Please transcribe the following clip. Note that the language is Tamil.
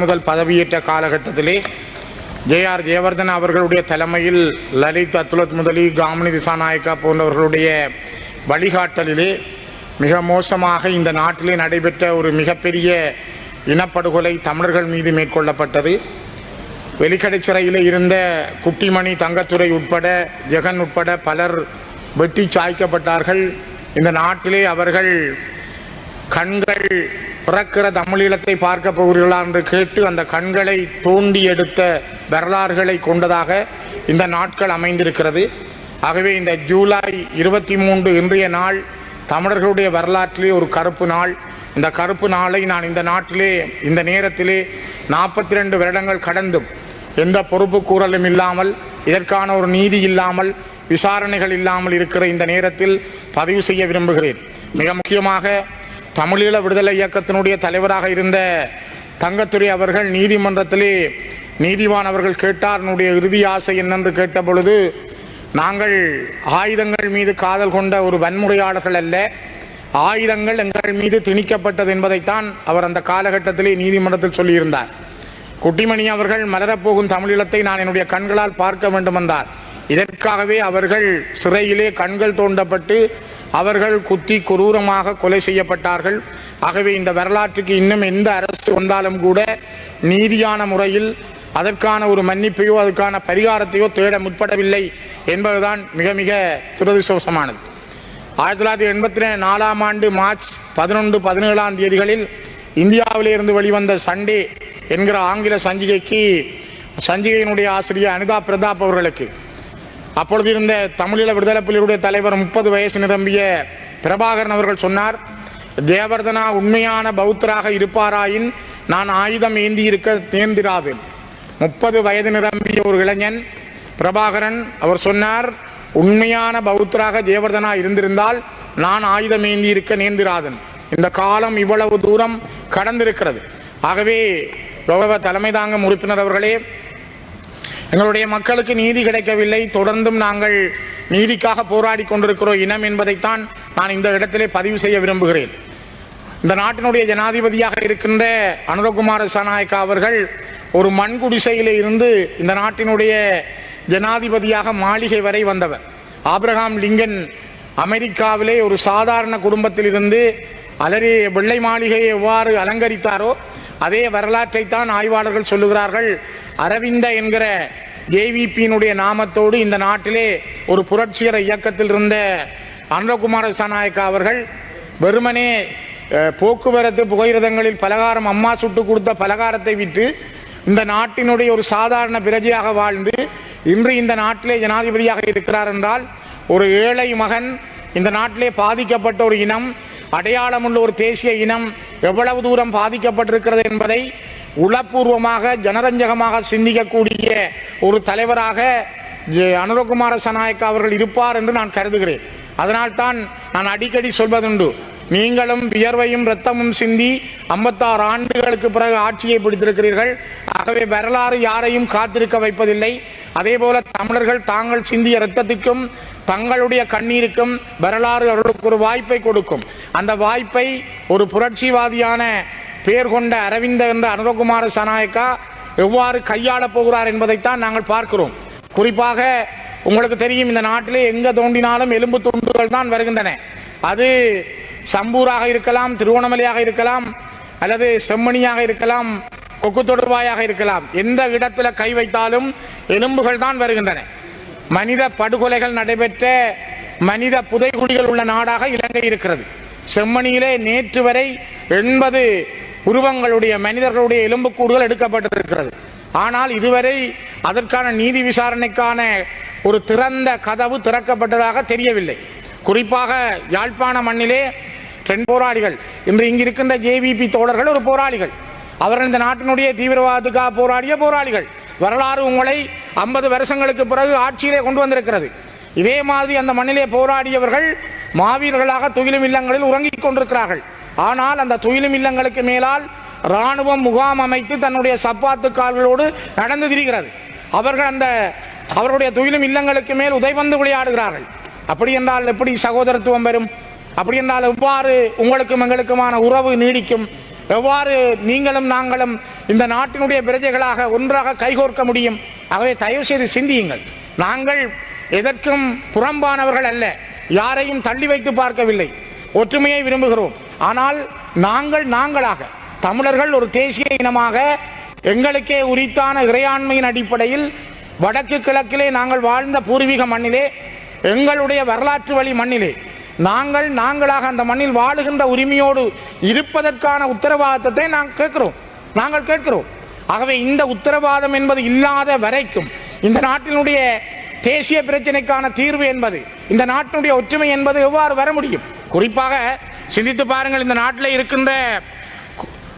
முதல் பதவியேற்ற காலகட்டத்திலே ஜே ஆர் ஜெயவர்தன் அவர்களுடைய தலைமையில் லலித் அத்துலத் முதலி காமினி திசாநாயக்கா போன்றவர்களுடைய வழிகாட்டலிலே மிக மோசமாக இந்த நாட்டிலே நடைபெற்ற ஒரு மிகப்பெரிய இனப்படுகொலை தமிழர்கள் மீது மேற்கொள்ளப்பட்டது. வெலிக்கடை சிறையில் இருந்த குட்டிமணி தங்கத்துறை உட்பட ஜெகன் உட்பட பலர் வெட்டி சாய்க்கப்பட்டார்கள். இந்த நாட்டிலே அவர்கள் கண்கள் பிறக்கிற தமிழீழத்தை பார்க்க போகிறீர்களா என்று கேட்டு அந்த கண்களை தோண்டி எடுத்த வரலாறுகளை கொண்டதாக இந்த நாட்கள் அமைந்திருக்கிறது. ஆகவே இந்த ஜூலை இருபத்தி மூன்று இன்றைய நாள் தமிழர்களுடைய வரலாற்றிலே ஒரு கருப்பு நாள். இந்த கருப்பு நாளை நான் இந்த நாட்டிலே இந்த நேரத்திலே நாற்பத்தி ரெண்டு வருடங்கள் கடந்தும் எந்த பொறுப்பு கூறலும் இல்லாமல் இதற்கான ஒரு நீதி இல்லாமல் விசாரணைகள் இல்லாமல் இருக்கிற இந்த நேரத்தில் பதிவு செய்ய விரும்புகிறேன். மிக முக்கியமாக தமிழீழ விடுதலை இயக்கத்தினுடைய தலைவராக இருந்த தங்கத்துறை அவர்கள் நீதிமன்றத்திலே நீதிவான் அவர்கள் கேட்டார். என்னுடைய இறுதி ஆசை என்னென்று கேட்ட பொழுது நாங்கள் ஆயுதங்கள் மீது காதல் கொண்ட ஒரு வன்முறையாளர்கள் அல்ல ஆயுதங்கள் எங்கள் மீது திணிக்கப்பட்டது என்பதைத்தான் அவர் அந்த காலகட்டத்திலே நீதிமன்றத்தில் சொல்லியிருந்தார். குட்டிமணி அவர்கள் மலரப்போகும் தமிழீழத்தை நான் என்னுடைய கண்களால் பார்க்க வேண்டும் என்றார் இதற்காகவே அவர்கள் சிறையிலே கண்கள் தோண்டப்பட்டு அவர்கள் குத்தி கொரூரமாக கொலை செய்யப்பட்டார்கள். ஆகவே இந்த வரலாற்றுக்கு இன்னும் எந்த அரசு வந்தாலும் கூட நீதியான முறையில் அதற்கான ஒரு மன்னிப்பையோ அதற்கான பரிகாரத்தையோ தேட முற்படவில்லை என்பதுதான் மிக மிக துரதிருஷ்டவசமானது. ஆயிரத்தி தொள்ளாயிரத்தி எண்பத்தி நாலாம் ஆண்டு மார்ச் பதினொன்று பதினேழாம் தேதிகளில் இந்தியாவிலிருந்து வெளிவந்த சண்டே என்கிற ஆங்கில சஞ்சிகைக்கு சஞ்சிகையினுடைய ஆசிரியர் அனிதா பிரதாப் அவர்களுக்கு அப்பொழுது இருந்த தமிழீழ விடுதலை புலிகளுடைய தலைவர் முப்பது வயசு நிரம்பிய பிரபாகரன் அவர்கள் சொன்னார் தேவர்தனா உண்மையான பௌத்தராக இருப்பாராயின் நான் ஆயுதம் ஏந்தி இருக்க நேர்ந்திராது. முப்பது வயது நிரம்பிய ஒரு இளைஞன் பிரபாகரன் அவர் சொன்னார் உண்மையான பௌத்தராக தேவர்தனா இருந்திருந்தால் நான் ஆயுதம் ஏந்தி இருக்க நேர்ந்திராதன். இந்த காலம் இவ்வளவு தூரம் கடந்திருக்கிறது. ஆகவே கௌரவ தலைமை தாங்கும் உறுப்பினர் அவர்களே எங்களுடைய மக்களுக்கு நீதி கிடைக்கவில்லை. தொடர்ந்தும் நாங்கள் நீதிக்காக போராடி கொண்டிருக்கிறோம். இனம் என்பதைத்தான் நான் இந்த இடத்திலே பதிவு செய்ய விரும்புகிறேன். இந்த நாட்டினுடைய ஜனாதிபதியாக இருக்கின்ற அனுரகுமார சனாயக்கா அவர்கள் ஒரு மண் குடிசையிலே இருந்து இந்த நாட்டினுடைய ஜனாதிபதியாக மாளிகை வரை வந்தவர். ஆப்ரஹாம் லிங்கன் அமெரிக்காவிலே ஒரு சாதாரண குடும்பத்தில் இருந்து அலரி வெள்ளை மாளிகையை எவ்வாறு அலங்கரித்தாரோ அதே வரலாற்றை தான் ஆய்வாளர்கள் சொல்லுகிறார்கள். அரவிந்த என்கிற ஏவிபியினுடைய நாமத்தோடு இந்த நாட்டிலே ஒரு புரட்சிகர இயக்கத்தில் இருந்த அனுரகுமார சனாயக்கா அவர்கள் வெறுமனே போக்குவரத்து புகையிரதங்களில் பலகாரம் அம்மா சுட்டு கொடுத்த பலகாரத்தை விட்டு இந்த நாட்டினுடைய ஒரு சாதாரண பிரஜையாக வாழ்ந்து இன்று இந்த நாட்டிலே ஜனாதிபதியாக இருக்கிறார் என்றால் ஒரு ஏழை மகன் இந்த நாட்டிலே பாதிக்கப்பட்ட ஒரு இனம் அடையாளமுள்ள ஒரு தேசிய இனம் எவ்வளவு தூரம் பாதிக்கப்பட்டிருக்கிறது என்பதை உளப்பூர்வமாக ஜனரஞ்சகமாக சிந்திக்கக்கூடிய ஒரு தலைவராக ஜெ- அனுரகுமார சனாயக்கா அவர்கள் இருப்பார் என்று நான் கருதுகிறேன். அதனால்தான் நான் அடிக்கடி சொல்வதுண்டு. நீங்களும் வியர்வையும் இரத்தமும் சிந்தி 56 ஆண்டுகளுக்கு பிறகு ஆட்சியை பிடித்திருக்கிறீர்கள். ஆகவே வரலாறு யாரையும் காத்திருக்க வைப்பதில்லை. அதே போல தமிழர்கள் தாங்கள் சிந்திய இரத்தத்துக்கும் தங்களுடைய கண்ணீருக்கும் வரலாறு அவர்களுக்கு ஒரு வாய்ப்பை கொடுக்கும். அந்த வாய்ப்பை ஒரு புரட்சிவாதியான பெயர் கொண்ட அரவிந்த என்ற அனுரகுமார சனாயக்கா எவ்வாறு கையாளப் போகிறார் என்பதைத்தான் நாங்கள் பார்க்கிறோம். குறிப்பாக உங்களுக்கு தெரியும் இந்த நாட்டிலே எங்க தோண்டினாலும் எலும்பு துண்டுகள் தான் வருகின்றன. அது சம்பூராக இருக்கலாம் திருவோணமலையாக இருக்கலாம் அல்லது செம்மணியாக இருக்கலாம் கொக்கு தொடுவாயாக இருக்கலாம். எந்த இடத்துல கை வைத்தாலும் எலும்புகள் தான் வருகின்றன. மனித படுகொலைகள் நடைபெற்ற மனித புதைகுழிகள் உள்ள நாடாக இலங்கை இருக்கிறது. செம்மணியிலே நேற்று வரை எண்பது உருவங்களுடைய மனிதர்களுடைய எலும்புக்கூடுகள் எடுக்கப்பட்டிருக்கிறது. ஆனால் இதுவரை அதற்கான நீதி விசாரணைக்கான ஒரு திறந்த கதவு திறக்கப்பட்டதாக தெரியவில்லை. குறிப்பாக யாழ்ப்பாண மண்ணிலே ரெண்டு போராளிகள் இன்று இங்கு இருக்கின்ற ஜேவிபி தோழர்கள் ஒரு போராளிகள். அவர்கள் இந்த நாட்டினுடைய தீவிரவாதத்துக்காக போராடிய போராளிகள். வரலாறு உங்களை ஐம்பது வருஷங்களுக்கு பிறகு ஆட்சியிலே கொண்டு வந்திருக்கிறது. இதே மாதிரி அந்த மண்ணிலே போராடியவர்கள் மாவீரர்களாக துயிலும் இல்லங்களில் உறங்கிக் கொண்டிருக்கிறார்கள். ஆனால் அந்த துயிலும் இல்லங்களுக்கு மேலால் ராணுவம் முகாம் அமைத்து தன்னுடைய சப்பாத்து கால்களோடு நடந்து திரிகிறது. அவர்கள் அந்த அவருடைய துயிலும் இல்லங்களுக்கு மேல் உதைபந்து விளையாடுகிறார்கள். அப்படி என்றால் எப்படி சகோதரத்துவம் வரும் அப்படி என்றால் எவ்வாறு உங்களுக்கும் எங்களுக்குமான உறவு நீடிக்கும்? எவ்வாறு நீங்களும் நாங்களும் இந்த நாட்டினுடைய பிரஜைகளாக ஒன்றாக கைகோர்க்க முடியும்? ஆகவே தயவு செய்து சிந்தியுங்கள். நாங்கள் எதற்கும் புறம்பானவர்கள் அல்ல. யாரையும் தள்ளி வைத்து பார்க்கவில்லை. ஒற்றுமையை விரும்புகிறோம். ஆனால் நாங்கள் நாங்களாக தமிழர்கள் ஒரு தேசிய இனமாக எங்களுக்கே உரித்தான இறையாண்மையின் அடிப்படையில் வடக்கு கிழக்கிலே நாங்கள் வாழ்ந்த பூர்வீக மண்ணிலே எங்களுடைய வரலாற்று வழி மண்ணிலே நாங்கள் நாங்களாக அந்த மண்ணில் வாழுகின்ற உரிமையோடு இருப்பதற்கான உத்தரவாதத்தை நாங்கள் கேட்கிறோம். நாங்கள் கேட்கிறோம். ஆகவே இந்த உத்தரவாதம் என்பது இல்லாத வரைக்கும் இந்த நாட்டினுடைய தேசிய பிரச்சனைக்கான தீர்வு என்பது இந்த நாட்டினுடைய ஒற்றுமை என்பது எவ்வாறு வர முடியும்? குறிப்பாக சிந்தித்து பாருங்கள் இந்த நாட்டில் இருக்கின்ற